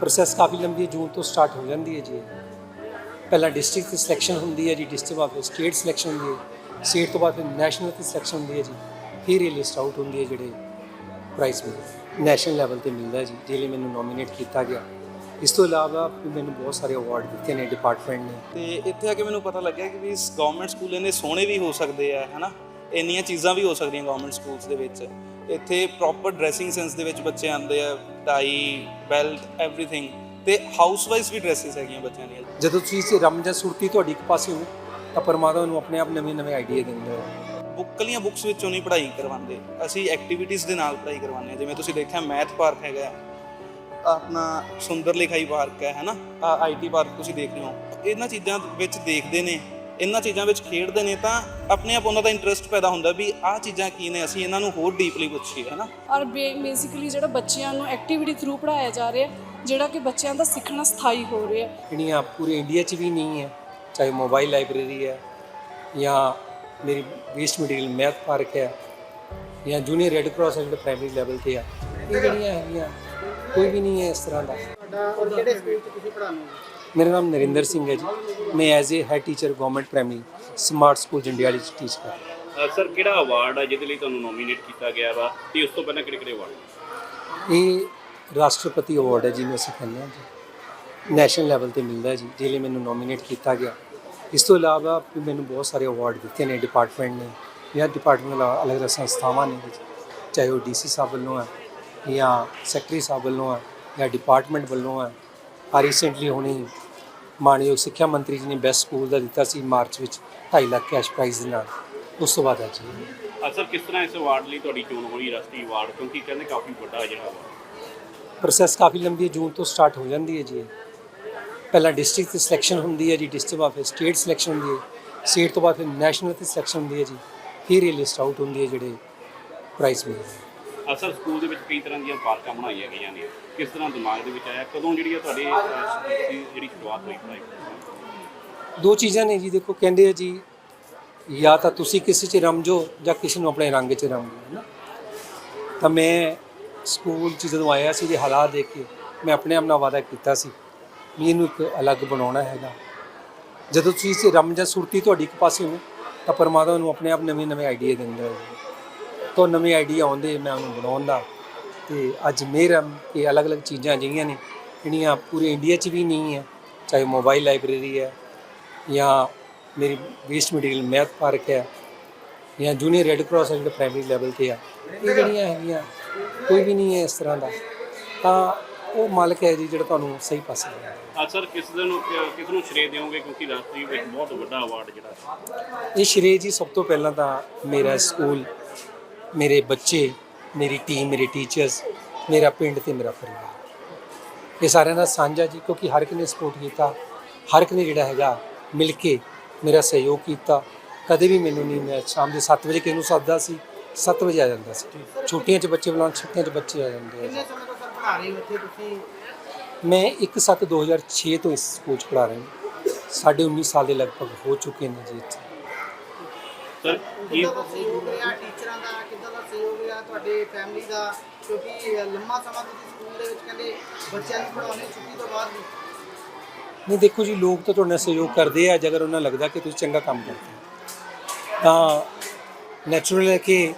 Process ਕਾਫੀ ਲੰਬੀ ਹੈ, ਜੂਨ ਤੋਂ ਸਟਾਰਟ ਹੋ ਜਾਂਦੀ ਹੈ ਜੀ ਪਹਿਲਾਂ ਡਿਸਟ੍ਰਿਕਟ ਦੀ ਸਿਲੈਕਸ਼ਨ ਹੁੰਦੀ ਹੈ ਜੀ ਡਿਸਟ੍ਰਿਕਟ ਬਾਅਦ ਸਟੇਟ ਸਿਲੈਕਸ਼ਨ ਹੁੰਦੀ ਹੈ। ਸਟੇਟ ਤੋਂ ਬਾਅਦ ਫਿਰ ਨੈਸ਼ਨਲ ਦੀ ਸਿਲੈਕਸ਼ਨ ਹੁੰਦੀ ਹੈ ਜੀ। ਫਿਰ ਇਹ ਲਿਸਟ ਆਊਟ ਹੁੰਦੀ ਹੈ ਜਿਹੜੇ ਪ੍ਰਾਈਜ਼ ਮਿਲਦੇ ਨੈਸ਼ਨਲ ਲੈਵਲ ਤੇ ਮਿਲਦਾ ਜੀ, ਜਿਹਦੇ ਲਈ ਮੈਨੂੰ ਨੋਮੀਨੇਟ ਕੀਤਾ ਗਿਆ। ਇਸ ਤੋਂ ਇਲਾਵਾ ਵੀ ਮੈਨੂੰ ਬਹੁਤ ਸਾਰੇ ਅਵਾਰਡ ਦਿੱਤੇ ਨੇ ਡਿਪਾਰਟਮੈਂਟ ਨੇ। ਤੇ ਇੱਥੇ ਆ ਕੇ ਮੈਨੂੰ ਪਤਾ ਲੱਗਿਆ ਕਿ ਵੀ ਗਵਰਨਮੈਂਟ ਸਕੂਲ ਇੰਨੇ ਸੋਹਣੇ ਵੀ ਹੋ ਸਕਦੇ ਆ, ਹਨਾ? ਇੰਨੀਆਂ ਚੀਜ਼ਾਂ ਵੀ ਹੋ ਸਕਦੀਆਂ ਗਵਰਨਮੈਂਟ ਸਕੂਲਸ ਦੇ ਵਿੱਚ। ਇੱਥੇ ਪ੍ਰੋਪਰ ਡਰੈਸਿੰਗ ਸੈਂਸ ਦੇ ਵਿੱਚ ਬੱਚੇ ਆਉਂਦੇ ਆ ਟਾਈ ਬੈਲਟ ਐਵਰੀਥਿੰਗ ਤੇ ਹਾਊਸ ਵਾਈਜ਼ ਵੀ ਡਰੈਸਸ ਹੈਗੀਆਂ ਬੱਚਿਆਂ ਦੀਆਂ। ਜਦੋਂ ਤੁਸੀਂ ਇਸ ਰਮ ਜਾਂ ਸੁਰਤੀ ਤੁਹਾਡੀ ਇੱਕ ਪਾਸੇ ਹੋ ਤਾਂ ਪਰਮਾਤਮਾ ਨੂੰ ਆਪਣੇ ਆਪ ਨਵੇਂ ਨਵੇਂ ਆਈਡੀਆ ਦਿੰਦੇ ਹੋ। ਬੁੱਕਲੀਆਂ ਬੁੱਕਸ ਵਿੱਚੋਂ ਨਹੀਂ ਪੜ੍ਹਾਈ ਕਰਵਾਉਂਦੇ। ਅਸੀਂ ਐਕਟੀਵਿਟੀਜ਼ ਦੇ ਨਾਲ ਪੜ੍ਹਾਈ ਕਰਵਾਉਂਦੇ ਹਾਂ। ਜਿਵੇਂ ਤੁਸੀਂ ਦੇਖਿਆ ਮੈਥ ਪਾਰਕ ਹੈਗਾ ਆਪਣਾ ਸੁੰਦਰ ਲਿਖਾਈ ਪਾਰਕ ਹੈ ਹੈਨਾ ਆਈਟੀ ਪਾਰਕ ਤੁਸੀਂ ਦੇਖ ਰਹੇ ਹੋ। ਇਹਨਾਂ ਚੀਜ਼ਾਂ ਵਿੱਚ ਦੇਖਦੇ ਨੇ। ਇਹਨਾਂ ਚੀਜ਼ਾਂ ਵਿੱਚ ਖੇਡਦੇ ਨੇ ਤਾਂ ਆਪਣੇ ਆਪ ਉਹਨਾਂ ਦਾ ਇੰਟਰਸਟ ਪੈਦਾ ਹੁੰਦਾ ਵੀ ਆਹ ਚੀਜ਼ਾਂ ਕੀ ਨੇ ਅਸੀਂ ਇਹਨਾਂ ਨੂੰ ਹੋਰ ਡੀਪਲੀ ਪੁੱਛੀਏ ਹੈਨਾ ਔਰ ਬੇਸਿਕਲੀ ਜਿਹੜਾ ਬੱਚਿਆਂ ਨੂੰ ਐਕਟੀਵਿਟੀ ਥਰੂ ਪੜਾਇਆ ਜਾ ਰਿਹਾ ਜਿਹੜਾ ਕਿ ਬੱਚਿਆਂ ਦਾ ਸਿੱਖਣਾ ਸਥਾਈ ਹੋ ਰਿਹਾ। ਜਿਹੜੀਆਂ ਪੂਰੇ ਇੰਡੀਆ 'ਚ ਵੀ ਨਹੀਂ ਹੈ ਚਾਹੇ ਮੋਬਾਈਲ ਲਾਇਬ੍ਰੇਰੀ ਹੈ ਜਾਂ ਮੇਰੀ ਵੇਸਟ ਮਟੀਰੀਅਲ ਮੈਥ ਪਾਰਕ ਹੈ ਜਾਂ ਜੂਨੀਅਰ ਰੈੱਡ ਕਰਾਸ ਹੈ ਜਿਹੜਾ ਪ੍ਰਾਇਮਰੀ ਲੈਵਲ ਤੇ ਆ ਇਹ ਜਿਹੜੀਆਂ ਹੈਗੀਆਂ ਕੋਈ ਵੀ ਨਹੀਂ ਹੈ ਇਸ ਤਰ੍ਹਾਂ ਦਾ। ਔਰ ਕਿਹੜੇ ਸਕੂਲ 'ਚ ਤੁਸੀਂ ਪੜ੍ਹਾਉਂਦੇ ਹੋ? ਮੇਰਾ ਨਾਮ ਨਰਿੰਦਰ ਸਿੰਘ ਹੈ ਜੀ। ਮੈਂ as a head teacher government primary smart school Jandiali 'ਚ ਟੀਚ ਕਰ ਰਿਹਾ। ਅ, ਸਰ ਕਿਹੜਾ ਅਵਾਰਡ ਹੈ ਜਿਹਦੇ ਲਈ ਤੁਹਾਨੂੰ ਨੋਮੀਨੇਟ ਕੀਤਾ ਗਿਆ ਵਾ ਤੇ ਉਸ ਤੋਂ ਪਹਿਲਾਂ ਕਿਹੜੇ ਕਿਹੜੇ ਅਵਾਰਡ ਇਹ ਰਾਸ਼ਟਰਪਤੀ ਅਵਾਰਡ ਹੈ ਜਿਹਨੂੰ ਅਸੀਂ ਕਹਿੰਦੇ ਹਾਂ ਜੀ। ਨੈਸ਼ਨਲ ਲੈਵਲ ਤੇ ਮਿਲਦਾ ਹੈ ਜੀ ਜਿਹਦੇ ਲਈ ਮੈਨੂੰ ਨੋਮੀਨੇਟ ਕੀਤਾ ਗਿਆ। ਇਸ ਤੋਂ ਇਲਾਵਾ ਵੀ ਮੈਨੂੰ ਬਹੁਤ ਸਾਰੇ ਅਵਾਰਡ ਦਿੱਤੇ ਨੇ ਡਿਪਾਰਟਮੈਂਟ ਨੇ ਜਾਂ ਡਿਪਾਰਟਮੈਂਟ ਅਲੱਗ ਅਲੱਗ ਸੰਸਥਾਵਾਂ ਨੇ ਜੀ। ਚਾਹੇ ਉਹ ਡੀਸੀ ਸਾਹਿਬ ਵੱਲੋਂ ਹੈ ਜਾਂ ਸੈਕਟਰੀ ਸਾਹਿਬ ਵੱਲੋਂ ਹੈ ਜਾਂ ਡਿਪਾਰਟਮੈਂਟ ਵੱਲੋਂ ਹੈ। ਆ ਰੀਸੈਂਟਲੀ ਹੁਣੀ ਮਾਨਯੋਗ ਸਿੱਖਿਆ ਮੰਤਰੀ ਜੀ ਨੇ ਬੈਸਟ ਸਕੂਲ ਦਾ ਦਿੱਤਾ ਸੀ ਮਾਰਚ ਵਿੱਚ 2.5 ਲੱਖ ਕੈਸ਼ ਪ੍ਰਾਈਜ਼ ਦੇ ਨਾਲ। ਉਸ ਤੋਂ ਬਾਅਦ ਹੈ ਜੀ ਅ, ਸਰ ਕਿਸ ਤਰ੍ਹਾਂ ਇਸ ਅਵਾਰਡ ਲਈ ਤੁਹਾਡੀ ਚੋਣ ਹੋਈ ਰਾਸ਼ਟਰੀ ਅਵਾਰਡ ਕਿਉਂਕਿ ਕਹਿੰਦੇ ਕਾਫੀ ਵੱਡਾ ਜਿਹੜਾ। ਪ੍ਰੋਸੈਸ ਕਾਫੀ ਲੰਬੀ ਹੈ ਜੂਨ ਤੋਂ ਸਟਾਰਟ ਹੋ ਜਾਂਦੀ ਹੈ ਜੀ ਪਹਿਲਾਂ ਡਿਸਟ੍ਰਿਕਟ ਦੀ ਸਿਲੈਕਸ਼ਨ ਹੁੰਦੀ ਹੈ ਜੀ ਡਿਸਟ੍ਰਿਕਟ ਬਾਅਦ ਫਿਰ ਸਟੇਟ ਸਿਲੈਕਸ਼ਨ ਹੁੰਦੀ ਹੈ। ਸਟੇਟ ਤੋਂ ਬਾਅਦ ਫਿਰ ਨੈਸ਼ਨਲ ਦੀ ਸਿਲੈਕਸ਼ਨ ਹੁੰਦੀ ਹੈ ਜੀ। ਫਿਰ ਇਹ ਲਿਸਟ ਆਊਟ ਹੁੰਦੀ ਹੈ ਜਿਹੜੇ ਪ੍ਰਾਈਜ਼ ਮਿਲਦੇ ਨੇ। ਸਕੂਲ ਦੇ ਵਿੱਚ ਕਈ ਤਰ੍ਹਾਂ ਦੀਆਂ ਪਾਰਕਾਂ ਬਣਾਈਆਂ ਗਈਆਂ ਨੇ। ਕਿਸ ਤਰ੍ਹਾਂ ਦਿਮਾਗ ਦੇ ਵਿੱਚ ਆਇਆ? ਕਦੋਂ ਜਿਹੜੀ ਹੈ ਤੁਹਾਡੇ ਅ, ਦੀ ਜਿਹੜੀ ਸ਼ੁਰੂਆਤ ਹੋਈ ਪੜ੍ਹਾਈ ਦੋ ਚੀਜ਼ਾਂ ਨੇ ਜੀ ਦੇਖੋ ਕਹਿੰਦੇ ਆ ਜੀ ਜਾਂ ਤਾਂ ਤੁਸੀਂ ਕਿਸੇ 'ਚ ਰਮ ਜਾਓ ਜਾਂ ਕਿਸੇ ਨੂੰ ਆਪਣੇ ਰੰਗ 'ਚ ਰਮਜੋ ਹੈ ਨਾ? ਤਾਂ ਮੈਂ ਸਕੂਲ 'ਚ ਜਦੋਂ ਆਇਆ ਸੀ ਦੇ ਹਾਲਾਤ ਦੇਖ ਕੇ ਮੈਂ ਆਪਣੇ ਆਪ ਨਾਲ ਵਾਅਦਾ ਕੀਤਾ ਸੀ ਵੀ ਇਹਨੂੰ ਇੱਕ ਅਲੱਗ ਬਣਾਉਣਾ ਹੈਗਾ। ਜਦੋਂ ਤੁਸੀਂ ਇਸ ਰਮ ਜਾਂ ਸੁਰਤੀ ਤੁਹਾਡੀ ਇੱਕ ਪਾਸੇ ਹੋ ਤਾਂ ਪਰਮਾਤਮਾ ਨੂੰ ਆਪਣੇ ਆਪ ਨਵੇਂ ਨਵੇਂ ਆਈਡੀਆ ਦਿੰਦਾ ਹੈ। ਤੋਂ ਨਵੇਂ ਆਈਡੀਆ ਆਉਂਦੇ ਮੈਂ ਉਹਨੂੰ ਬਣਾਉਣ ਦਾ। ਤੇ ਅੱਜ ਮੇਰਾ ਇਹ ਅਲੱਗ-ਅਲੱਗ ਚੀਜ਼ਾਂ ਜਿਹੜੀਆਂ ਨੇ ਜਿਹੜੀਆਂ ਪੂਰੇ ਇੰਡੀਆ 'ਚ ਵੀ ਨਹੀਂ ਹੈ ਚਾਹੇ ਮੋਬਾਈਲ ਲਾਇਬ੍ਰੇਰੀ ਹੈ ਜਾਂ ਮੇਰੀ ਵੇਸਟ ਮਟੀਰੀਅਲ ਮੈਥ ਪਾਰਕ ਹੈ ਜਾਂ ਜੂਨੀਅਰ ਰੈੱਡ ਕਰਾਸ ਹੈ ਜਿਹੜਾ ਪ੍ਰਾਇਮਰੀ ਲੈਵਲ ਤੇ ਆ ਇਹ ਜਿਹੜੀਆਂ ਹੈਗੀਆਂ ਕੋਈ ਵੀ ਨਹੀਂ ਹੈ ਇਸ ਤਰ੍ਹਾਂ ਦਾ। ਤਾਂ ਉਹ ਮਾਲਕ ਹੈ ਜੀ ਜਿਹੜਾ ਤੁਹਾਨੂੰ ਸਹੀ ਪਾਸੇ ਲੈ। ਅ, ਸਰ ਕਿਸ ਦੇ ਨੂੰ ਕਿ- ਕਿਸ ਨੂੰ ਸ਼੍ਰੇ ਦਿਓਗੇ? ਕਿਉਂਕਿ ਰਾਸ਼ਟਰੀ ਵਿੱਚ ਬਹੁਤ ਵੱਡਾ ਅਵਾਰਡ ਜਿਹੜਾ ਇਹ ਸ਼੍ਰੇ ਜੀ ਸਭ ਤੋਂ ਪਹਿਲਾਂ ਤਾਂ ਮੇਰਾ ਸਕੂਲ ਮੇਰੇ ਬੱਚੇ ਮੇਰੀ ਟੀਮ ਮੇਰੇ ਟੀਚਰਸ ਮੇਰਾ ਪਿੰਡ ਤੇ ਮੇਰਾ ਪਰਿਵਾਰ। ਇਹ ਸਾਰਿਆਂ ਦਾ ਸਾਂਝਾ ਜੀ ਕਿਉਂਕਿ ਹਰ ਇੱਕ ਨੇ ਸਪੋਰਟ ਕੀਤਾ ਹਰ ਇੱਕ ਨੇ ਜਿਹੜਾ ਹੈਗਾ ਮਿਲ ਕੇ ਮੇਰਾ ਸਹਿਯੋਗ ਕੀਤਾ। ਕਦੇ ਵੀ ਮੈਨੂੰ ਨਹੀਂ ਮੈਂ ਸ਼ਾਮ ਦੇ 7 ਵਜੇ ਕਿਸੇ ਨੂੰ ਸੱਦਦਾ ਸੀ 7 ਵਜੇ ਆ ਜਾਂਦਾ ਸੀ। ਛੁੱਟੀਆਂ 'ਚ ਬੱਚੇ ਬੁਲਾਉਣ ਛੁੱਟੀਆਂ 'ਚ ਬੱਚੇ ਆ ਜਾਂਦੇ ਆ। ਕਿੰਨੇ ਸਮੇਂ ਤੋਂ ਸਰ ਪੜ੍ਹਾ ਰਹੇ ਹੋ ਇੱਥੇ ਤੁਸੀਂ? ਮੈਂ 1 2006 ਤੋਂ ਇਸ ਸਕੂਲ 'ਚ ਪੜ੍ਹਾ ਰਿਹਾ ਹਾਂ। ਸਾਢੇ 19 ਸਾਲ ਦੇ ਲਗਭਗ ਹੋ ਚੁੱਕੇ ਨੇ ਜੀ ਇੱਥੇ। ਸਰ ਇਹ ਕਿੱਦਾਂ ਦਾ ਸਹਿਯੋਗ ਰਿਹਾ ਟੀਚਰਾਂ ਦਾ ਕਿੱਦਾਂ ਦਾ ਸਹਿਯੋਗ ਰਿਹਾ ਤੁਹਾਡੇ ਫੈਮਿਲੀ ਦਾ? ਕਿਉਂਕਿ ਲੰਮਾ ਸਮਾਂ ਤੁਸੀਂ ਸਕੂਲ ਦੇ ਵਿੱਚ ਕਹਿੰਦੇ ਬੱਚਿਆਂ ਨੂੰ ਪੜ੍ਹਾਉਣੇ ਛੁੱਟੀ ਤੋਂ ਬਾਅਦ ਵੀ ਨਹੀਂ ਦੇਖੋ ਜੀ ਲੋਕ ਤਾਂ ਤੁਹਾਡੇ ਨਾਲ ਸਹਿਯੋਗ ਕਰਦੇ ਆ ਜੇਕਰ ਉਹਨਾਂ ਨੂੰ ਲੱਗਦਾ ਕਿ ਤੁਸੀਂ ਚੰਗਾ ਕੰਮ ਕਰਦੇ ਹੋ। ਤਾਂ ਨੈਚੁਰਲ ਹੈ ਕਿ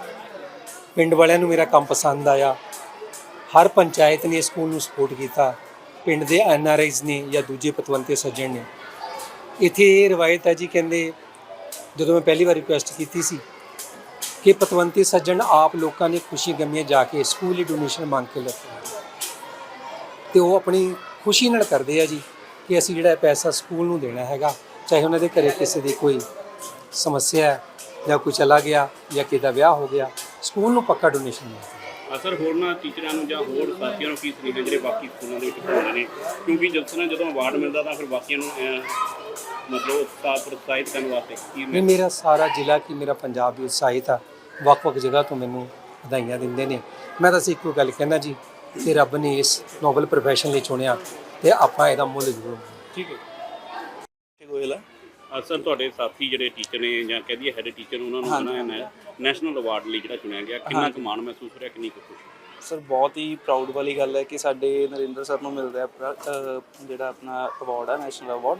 ਪਿੰਡ ਵਾਲਿਆਂ ਨੂੰ ਮੇਰਾ ਕੰਮ ਪਸੰਦ ਆਇਆ। ਹਰ ਪੰਚਾਇਤ ਨੇ ਸਕੂਲ ਨੂੰ ਸਪੋਰਟ ਕੀਤਾ। ਪਿੰਡ ਦੇ ਐਨ ਆਰ ਆਈਜ਼ ਨੇ ਜਾਂ ਦੂਜੇ ਪਤਵੰਤੇ ਸੱਜਣ ਨੇ। ਇੱਥੇ ਇਹ ਰਵਾਇਤ ਹੈ ਜੀ ਕਹਿੰਦੇ ਜਦੋਂ ਮੈਂ ਪਹਿਲੀ ਵਾਰ ਰਿਕੁਐਸਟ ਕੀਤੀ ਸੀ ਕਿ ਪਤਵੰਤੀ ਸੱਜਣ ਆਪ ਲੋਕਾਂ ਨੇ ਖੁਸ਼ੀ ਗਮੀਆਂ ਜਾ ਕੇ ਸਕੂਲ ਲਈ ਡੋਨੇਸ਼ਨ ਮੰਗ ਕੇ ਲੈ ਕੇ ਤੇ ਉਹ ਆਪਣੀ ਖੁਸ਼ੀ ਨਾਲ ਕਰਦੇ ਆ ਜੀ ਕਿ ਅਸੀਂ ਜਿਹੜਾ ਪੈਸਾ ਸਕੂਲ ਨੂੰ ਦੇਣਾ ਹੈਗਾ ਚਾਹੇ ਉਹਨਾਂ ਦੇ ਘਰੇ ਕਿਸੇ ਦੀ ਕੋਈ ਸਮੱਸਿਆ ਹੈ ਜਾਂ ਕੋਈ ਚਲਾ ਗਿਆ ਜਾਂ ਕਿਸੇ ਦਾ ਵਿਆਹ ਹੋ ਗਿਆ ਸਕੂਲ ਨੂੰ ਪੱਕਾ ਡੋਨੇਸ਼ਨ ਮਿਲਦਾ ਅਸਰ ਹੋਰਨਾਂ ਟੀਚਰਾਂ ਨੂੰ ਜਾਂ ਹੋਰ ਸਾਥੀਆਂ ਨੂੰ ਕੀ ਸੁਨੇਹਾ ਜਿਹੜੇ ਬਾਕੀ ਸਕੂਲਾਂ ਦੇ ਵਿੱਚ ਪੜ੍ਹਾਉਂਦੇ ਨੇ? ਕਿਉਂਕਿ ਜਦ ਜਦੋਂ ਅਵਾਰਡ ਮਿਲਦਾ ਤਾਂ ਫਿਰ ਬਾਕੀਆਂ ਨੂੰ ਅ, ਮਤਲਬ ਉਤਸ਼ਾਹ ਪ੍ਰੋਤਸਾਹਿਤ ਕਰਨ ਵਾਸਤੇ ਕੀ ਵੀ ਮੇਰਾ ਸਾਰਾ ਜ਼ਿਲ੍ਹਾ ਕੀ ਮੇਰਾ ਪੰਜਾਬ ਵੀ ਉਤਸ਼ਾਹਿਤ ਆ। ਵੱਖ-ਵੱਖ ਜਗ੍ਹਾ ਤੋਂ ਮੈਨੂੰ ਵਧਾਈਆਂ ਦਿੰਦੇ ਨੇ। ਮੈਂ ਤਾਂ ਇੱਕੋ ਗੱਲ ਕਹਿੰਦਾ ਜੀ ਕਿ ਰੱਬ ਨੇ ਇਸ ਨੋਬਲ ਪ੍ਰੋਫੈਸ਼ਨ ਲਈ ਚੁਣਿਆ ਤੇ ਆਪਾਂ ਇਹਦਾ ਮੁੱਲ ਜ਼ਰੂਰ ਠੀਕ ਹੈ। ਗੋਇਲ ਆ? ਅ, ਸਰ ਤੁਹਾਡੇ ਸਾਥੀ ਜਿਹੜੇ ਟੀਚਰ ਨੇ ਜਾਂ ਕਹਿ ਦਈਏ ਹੈਡ ਟੀਚਰ ਉਹਨਾਂ ਨੂੰ। ਬਣਾਇਆ ਨੈਸ਼ਨਲ ਅਵਾਰਡ ਲਈ ਜਿਹੜਾ ਚੁਣਿਆ ਗਿਆ। ਕਿੰਨਾ ਕੁ ਮਾਣ ਮਹਿਸੂਸ ਹੋ ਰਿਹਾ ਕਿੰਨੀ ਕੁ ਖੁਸ਼ੀ? ਸਰ ਬਹੁਤ ਹੀ ਪ੍ਰਾਊਡ ਵਾਲੀ ਗੱਲ ਹੈ ਕਿ ਸਾਡੇ ਨਰਿੰਦਰ ਸਰ ਨੂੰ ਮਿਲ ਰਿਹਾ ਜਿਹੜਾ ਆਪਣਾ ਅਵਾਰਡ ਹੈ ਨੈਸ਼ਨਲ ਅਵਾਰਡ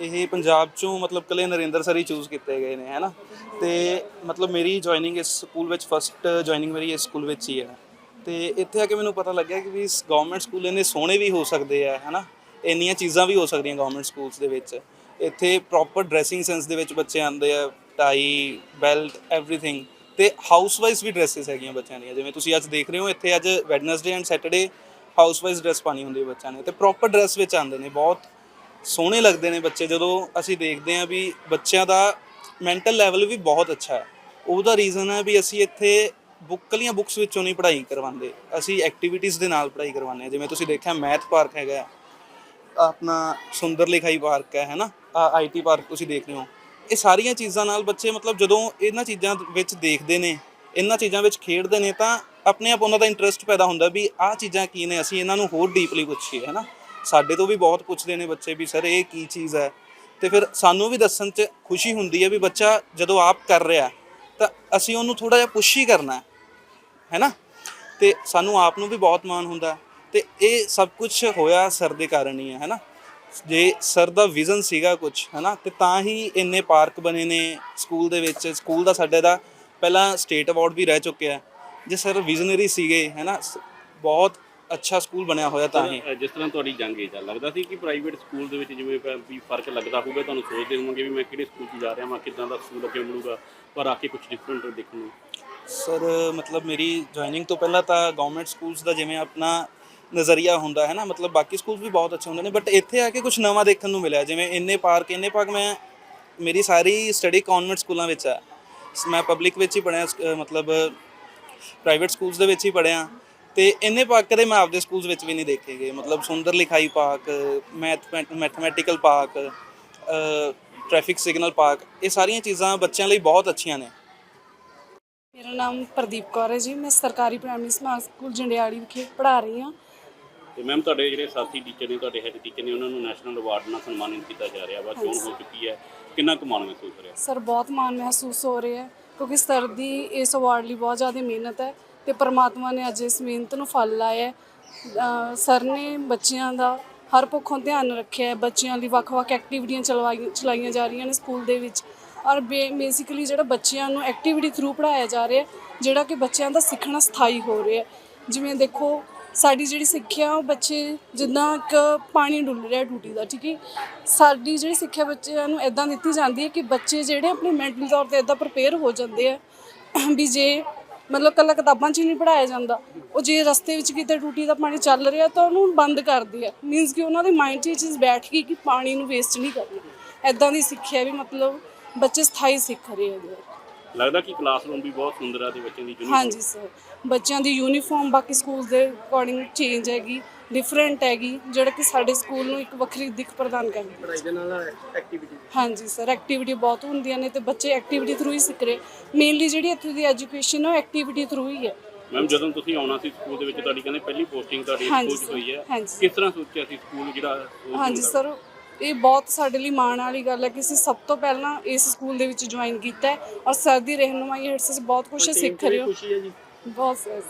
ਇਹ ਪੰਜਾਬ ਚੋਂ ਮਤਲਬ ਕੱਲੇ ਨਰਿੰਦਰ ਸਰ ਹੀ ਚੂਜ਼ ਕੀਤੇ ਗਏ ਨੇ, ਹੈਨਾ? ਤੇ ਮਤਲਬ ਮੇਰੀ ਜੁਆਇਨਿੰਗ ਇਸ ਸਕੂਲ ਵਿੱਚ ਫਸਟ ਜੁਆਇਨਿੰਗ ਮੇਰੀ ਇਸ ਸਕੂਲ ਵਿੱਚ ਹੀ ਹੈ। ਤੇ ਇੱਥੇ ਆ ਕੇ ਮੈਨੂੰ ਪਤਾ ਲੱਗਿਆ ਕਿ ਵੀ ਗਵਰਨਮੈਂਟ ਸਕੂਲ ਇੰਨੇ ਸੋਹਣੇ ਵੀ ਹੋ ਸਕਦੇ ਆ, ਹੈਨਾ? ਇੰਨੀਆਂ ਚੀਜ਼ਾਂ ਵੀ ਹੋ ਸਕਦੀਆਂ ਗਵਰਨਮੈਂਟ ਸਕੂਲਸ ਦੇ ਵਿੱਚ। ਇੱਥੇ ਪ੍ਰੋਪਰ ਡਰੈਸਿੰਗ ਸੈਂਸ ਦੇ ਵਿੱਚ ਬੱਚੇ ਆਉਂਦੇ ਆ ਟਾਈ ਬੈਲਟ ਐਵਰੀਥਿੰਗ ਤੇ ਹਾਊਸ ਵਾਈਜ਼ ਵੀ ਡਰੈਸਸ ਹੈਗੀਆਂ ਬੱਚਿਆਂ ਦੀਆਂ। ਜਿਵੇਂ ਤੁਸੀਂ ਅੱਜ ਦੇਖ ਰਹੇ ਹੋ, ਇੱਥੇ ਅੱਜ Wednesday and Saturday house wise dress ਪਾਣੀ ਹੁੰਦੀ ਹੈ ਬੱਚਿਆਂ ਨੇ। ਤੇ ਪ੍ਰੋਪਰ ਡਰੈਸ ਵਿੱਚ ਆਉਂਦੇ ਨੇ, ਬਹੁਤ ਸੋਹਣੇ ਲੱਗਦੇ ਨੇ ਬੱਚੇ। ਜਦੋਂ ਅਸੀਂ ਦੇਖਦੇ ਹਾਂ ਵੀ ਬੱਚਿਆਂ ਦਾ ਮੈਂਟਲ ਲੈਵਲ ਵੀ ਬਹੁਤ ਅੱਛਾ ਹੈ। ਉਹਦਾ ਰੀਜ਼ਨ ਹੈ ਵੀ ਅਸੀਂ ਇੱਥੇ ਬੁੱਕਲੀਆਂ ਬੁੱਕਸ ਵਿੱਚੋਂ ਨਹੀਂ ਪੜ੍ਹਾਈ ਕਰਵਾਉਂਦੇ। ਅਸੀਂ ਐਕਟੀਵਿਟੀਜ਼ ਦੇ ਨਾਲ ਪੜ੍ਹਾਈ ਕਰਵਾਉਂਦੇ ਹਾਂ। ਜਿਵੇਂ ਤੁਸੀਂ ਦੇਖਿਆ ਮੈਥ ਪਾਰਕ ਹੈਗਾ ਆਪਣਾ ਸੁੰਦਰ ਲਿਖਾਈ ਪਾਰਕ ਹੈ, ਹੈਨਾ? ਆਈਟੀ ਪਾਰਕ ਤੁਸੀਂ ਦੇਖ ਰਹੇ ਹੋ। ਇਹ ਸਾਰੀਆਂ ਚੀਜ਼ਾਂ ਨਾਲ ਬੱਚੇ ਮਤਲਬ ਜਦੋਂ ਇਹਨਾਂ ਚੀਜ਼ਾਂ ਵਿੱਚ ਦੇਖਦੇ ਨੇ, ਇਹਨਾਂ ਚੀਜ਼ਾਂ ਵਿੱਚ ਖੇਡਦੇ ਨੇ ਤਾਂ ਆਪਣੇ ਆਪ ਉਹਨਾਂ ਦਾ ਇੰਟਰਸਟ ਪੈਦਾ ਹੁੰਦਾ ਵੀ ਆਹ ਚੀਜ਼ਾਂ ਕੀ ਨੇ? ਅਸੀਂ ਇਹਨਾਂ ਨੂੰ ਹੋਰ ਡੀਪਲੀ ਪੁੱਛੀਏ, ਹੈਨਾ? ਸਾਡੇ ਤੋਂ ਵੀ ਬਹੁਤ ਪੁੱਛਦੇ ਨੇ ਬੱਚੇ ਵੀ, ਸਰ, ਇਹ ਕੀ ਚੀਜ਼ ਹੈ? ਤੇ ਫਿਰ ਸਾਨੂੰ ਵੀ ਦੱਸਣ 'ਚ ਖੁਸ਼ੀ ਹੁੰਦੀ ਹੈ ਵੀ ਬੱਚਾ ਜਦੋਂ ਆਪ ਕਰ ਰਿਹਾ ਤਾਂ ਅਸੀਂ ਉਹਨੂੰ ਥੋੜਾ ਜਿਹਾ ਪੁਸ਼ ਹੀ ਕਰਨਾ ਹੈ ਹੈਨਾ ਤੇ ਸਾਨੂੰ ਆਪ ਨੂੰ ਵੀ ਬਹੁਤ ਮਾਣ ਹੁੰਦਾ ਤੇ ਇਹ ਸਭ ਕੁਝ ਹੋਇਆ ਸਰ ਦੇ ਕਾਰਨ ਹੀ ਹੈ ਹੈਨਾ ਜੇ ਸਰ ਦਾ ਵਿਜ਼ਨ ਸੀਗਾ ਕੁਝ ਹੈਨਾ ਤੇ ਤਾਂ ਹੀ ਇੰਨੇ ਪਾਰਕ ਬਣੇ ਨੇ ਸਕੂਲ ਦੇ ਵਿੱਚ। ਸਕੂਲ ਦਾ ਸਾਡੇ ਦਾ ਪਹਿਲਾਂ ਸਟੇਟ ਅਵਾਰਡ ਵੀ ਰਹਿ ਚੁੱਕਿਆ ਜੇ ਸਰ ਵਿਜ਼ਨਰੀ ਸੀਗੇ ਹੈਨਾ ਸ- ਬਹੁਤ ਅੱਛਾ ਸਕੂਲ ਬਣਿਆ ਹੋਇਆ ਤਾਂ ਹੀ। ਜਿਸ ਤਰ੍ਹਾਂ ਤੁਹਾਡੀ ਜੰਗ ਏਜ ਆ ਲੱਗਦਾ ਸੀ ਕਿ ਪ੍ਰਾਈਵੇਟ ਸਕੂਲ ਦੇ ਵਿੱਚ ਜਿਵੇਂ ਵੀ ਫ਼ਰਕ ਲੱਗਦਾ ਹੋਊਗਾ ਤੁਹਾਨੂੰ ਸੋਚਦੇ ਹੋਵੋਗੇ ਵੀ ਮੈਂ ਕਿਹੜੇ ਸਕੂਲ 'ਚ ਜਾ ਰਿਹਾ ਮੈਂ ਕਿੱਦਾਂ ਦਾ ਸਕੂਲ ਅੱਗੇ ਮਿਲੂਗਾ ਪਰ ਆ ਕੇ ਕੁਝ ਡਿਫਰੈਂਟ ਦੇਖਣ ਨੂੰ। ਸਰ ਮਤਲਬ ਮੇਰੀ ਜੁਆਇਨਿੰਗ ਤੋਂ ਪਹਿਲਾਂ ਤਾਂ ਗਵਰਨਮੈਂਟ ਸਕੂਲਸ ਦਾ ਜਿਵੇਂ ਆਪਣਾ ਨਜ਼ਰੀਆ ਹੁੰਦਾ ਹੈ ਨਾ ਮਤਲਬ ਬਾਕੀ ਸਕੂਲ ਵੀ ਬਹੁਤ ਅੱਛੇ ਹੁੰਦੇ ਨੇ ਬਟ ਇੱਥੇ ਆ ਕੇ ਕੁਝ ਨਵਾਂ ਦੇਖਣ ਨੂੰ ਮਿਲਿਆ ਜਿਵੇਂ ਇੰਨੇ ਪਾਰਕ ਇੰਨੇ ਪਾਰਕ ਮੈਂ ਮੇਰੀ ਸਾਰੀ ਸਟੱਡੀ ਕਨਵੈਂਟ ਸਕੂਲਾਂ ਵਿੱਚ ਸ- ਮੈਂ ਪਬਲਿਕ ਵਿੱਚ ਹੀ ਅਹ ਮਤਲਬ ਪ੍ਰਾਈਵੇਟ ਸਕੂਲਸ ਦੇ ਵਿੱਚ ਹੀ ਪੜ੍ਹਿਆ। ਤੇ ਇੰਨੇ ਪਾਰਕ ਕਦੇ ਮੈਂ ਆਪਦੇ ਸਕੂਲਸ ਵਿੱਚ ਵੀ ਨਹੀਂ ਦੇਖੇ ਗਏ। ਮਤਲਬ ਸੁੰਦਰ ਲਿਖਾਈ park math mathematical park traffic signal park ਇਹ ਸਾਰੀਆਂ ਚੀਜ਼ਾਂ ਬੱਚਿਆਂ ਲਈ ਬਹੁਤ ਅੱਛੀਆਂ ਨੇ। ਮੇਰਾ ਨਾਮ ਪ੍ਰਦੀਪ ਕੌਰ ਹੈ ਜੀ। ਮੈਂ ਸਰਕਾਰੀ ਪ੍ਰਾਇਮਰੀ ਸਮਾਰਟ ਸਕੂਲ ਜੰਡਿਆੜੀ ਵਿਖੇ ਪੜ੍ਹਾ ਰਹੀ ਹਾਂ। ਤੇ ਮੈਮ ਤੁਹਾਡੇ ਜਿਹੜੇ ਸਾਥੀ ਟੀਚਰ ਨੇ ਤੁਹਾਡੇ ਹੈਡ ਟੀਚਰ ਨੇ ਉਹਨਾਂ ਨੂੰ ਨੈਸ਼ਨਲ ਅਵਾਰਡ ਨਾਲ ਸਨਮਾਨਿਤ ਕੀਤਾ ਜਾ ਰਿਹਾ ਵਾ। ਚੋਣ ਹੋ ਚੁੱਕੀ ਹੈ? ਕਿੰਨਾ ਕੁ ਮਾਣ ਮਹਿਸੂਸ ਹੋ ਰਿਹਾ? ਸਰ ਬਹੁਤ ਮਾਣ ਮਹਿਸੂਸ ਹੋ ਰਿਹਾ ਕਿਉਂਕਿ ਸਰ ਦੀ ਇਸ ਅਵਾਰਡ ਲਈ ਬਹੁਤ ਜ਼ਿਆਦਾ ਮਿਹਨਤ ਹੈ। ਤੇ ਪ੍ਰਮਾਤਮਾ ਨੇ ਅੱਜ ਇਸ ਮਿਹਨਤ ਨੂੰ ਫਲ ਲਾਇਆ ਹੈ। ਅ, ਸਰ ਨੇ ਬੱਚਿਆਂ ਦਾ ਹਰ ਪੱਖੋਂ ਧਿਆਨ ਰੱਖਿਆ ਹੈ। ਬੱਚਿਆਂ ਲਈ ਵੱਖ-ਵੱਖ ਐਕਟੀਵਿਟੀਆਂ ਚਲਵਾਈਆਂ ਚਲਾਈਆਂ ਜਾ ਰਹੀਆਂ ਨੇ ਸਕੂਲ ਦੇ ਵਿੱਚ। ਔਰ ਬੇਸਿਕਲੀ ਜਿਹੜਾ ਬੱਚਿਆਂ ਨੂੰ ਐਕਟੀਵਿਟੀ ਥਰੂ ਪੜਾਇਆ ਜਾ ਰਿਹਾ ਜਿਹੜਾ ਕਿ ਬੱਚਿਆਂ ਦਾ ਸਿੱਖਣਾ ਸਥਾਈ ਹੋ ਰਿਹਾ ਜਿਵੇਂ ਦੇਖੋ ਸਾਡੀ ਜਿਹੜੀ ਸਿੱਖਿਆ ਉਹ ਬੱਚੇ ਜਿੱਦਾਂ ਇੱਕ ਪਾਣੀ ਡੁੱਲ ਰਿਹਾ ਟੂਟੀ ਦਾ ਠੀਕ ਹੈ? ਸਾਡੀ ਜਿਹੜੀ ਸਿੱਖਿਆ ਬੱਚਿਆਂ ਨੂੰ ਇਦਾਂ ਦਿੱਤੀ ਜਾਂਦੀ ਹੈ ਕਿ ਬੱਚੇ ਜਿਹੜੇ ਆਪਣੇ ਮੈਂਟਲੀ ਤੌਰ ਤੇ ਇਦਾਂ ਪ੍ਰਪੇਅਰ ਹੋ ਜਾਂਦੇ ਆ ਵੀ ਜੇ ਮਤਲਬ ਕੱਲਾ ਕਿਤਾਬਾਂ 'ਚ ਹੀ ਨਹੀਂ ਪੜਾਇਆ ਜਾਂਦਾ। ਉਹ ਜੇ ਰਸਤੇ ਵਿੱਚ ਕਿਤੇ ਟੂਟੀ ਦਾ ਪਾਣੀ ਚੱਲ ਰਿਹਾ ਤਾਂ ਉਹਨੂੰ ਬੰਦ ਕਰਦੇ ਆ ਮੀਨਸ ਕਿ ਉਹਨਾਂ ਦੇ ਮਾਈਂਡ 'ਚ ਇਹ ਚੀਜ਼ ਬੈਠ ਗਈ ਕਿ ਪਾਣੀ ਨੂੰ ਵੇਸਟ ਨਹੀਂ ਕਰਨਾ। ਇਦਾਂ ਦੀ ਸਿੱਖਿਆ ਵੀ ਮਤਲਬ ਬੱਚੇ ਸਥਾਈ ਸਿੱਖ ਰਹੇ ਵਿੱਚ। ਲੱਗਦਾ ਕਿ ਕਲਾਸਰੂਮ ਵੀ ਬਹੁਤ ਸੁੰਦਰ ਆ ਤੇ ਬੱਚਿਆਂ ਦੀ uniform ਹਾਂਜੀ ਸਰ ਬੱਚਿਆਂ ਦੀ ਯੂਨੀਫਾਰਮ ਬਾਕੀ ਸਕੂਲ ਦੇ ਅਕੋਰਡਿੰਗ ਚੇਂਜ ਹੈਗੀ। ਡਿਫਰੈਂਟ ਹੈਗੀ ਜਿਹੜਾ ਕਿ ਸਾਡੇ ਸਕੂਲ ਨੂੰ ਇੱਕ ਵੱਖਰੀ ਦਿੱਖ ਪ੍ਰਦਾਨ ਕਰਦੀ ਹੈ। ਪੜ੍ਹਾਈ ਦੇ ਨਾਲ ਐਕਟੀਵਿਟੀ ਹਾਂਜੀ ਸਰ ਐਕਟੀਵਿਟੀ ਬਹੁਤ ਹੁੰਦੀਆਂ ਨੇ ਤੇ ਬੱਚੇ ਐਕਟੀਵਿਟੀ ਥਰੂ ਹੀ ਸਿੱਖ ਰਹੇ। ਮੇਨਲੀ ਜਿਹੜੀ ਇੱਥੇ ਦੀ ਐਜੂਕੇਸ਼ਨ ਹੈ ਐਕਟੀਵਿਟੀ ਥਰੂ ਹੀ ਹੈ। ਮੈਮ ਜਦੋਂ ਤੁਸੀਂ ਆਉਣਾ ਸੀ ਸਕੂਲ ਦੇ ਵਿੱਚ ਤੁਹਾਡੀ ਕਹਿੰਦੇ ਪਹਿਲੀ ਪੋਸਟਿੰਗ ਤੁਹਾਡੀ ਹਾਂਜੀ ਸਕੂਲ 'ਚ ਹੋਈ ਹੈ। ਹਾਂਜੀ। ਕਿਸ ਤਰ੍ਹਾਂ ਸੋਚਿਆ ਸੀ ਸਕੂਲ ਜਿਹੜਾ ਉਹ ਹਾਂਜੀ? ਸਰ ਇਹ ਬਹੁਤ ਸਾਡੇ ਲਈ ਮਾਣ ਵਾਲੀ ਗੱਲ ਹੈ ਕਿ ਅਸੀਂ ਸਭ ਤੋਂ ਪਹਿਲਾਂ ਇਸ ਸਕੂਲ ਦੇ ਵਿੱਚ ਜੁਆਇਨ ਕੀਤਾ ਹੈ ਔਰ ਸਰ ਦੀ ਰਹਿਨੁਮਾਈ ਹੇਠ ਅਸੀਂ ਬਹੁਤ ਕੁਝ ਸਿੱਖ ਰਹੇ ਹਾਂ। ਖੁਸ਼ੀ ਹੈ ਜੀ? ਬਹੁਤ ਸਰ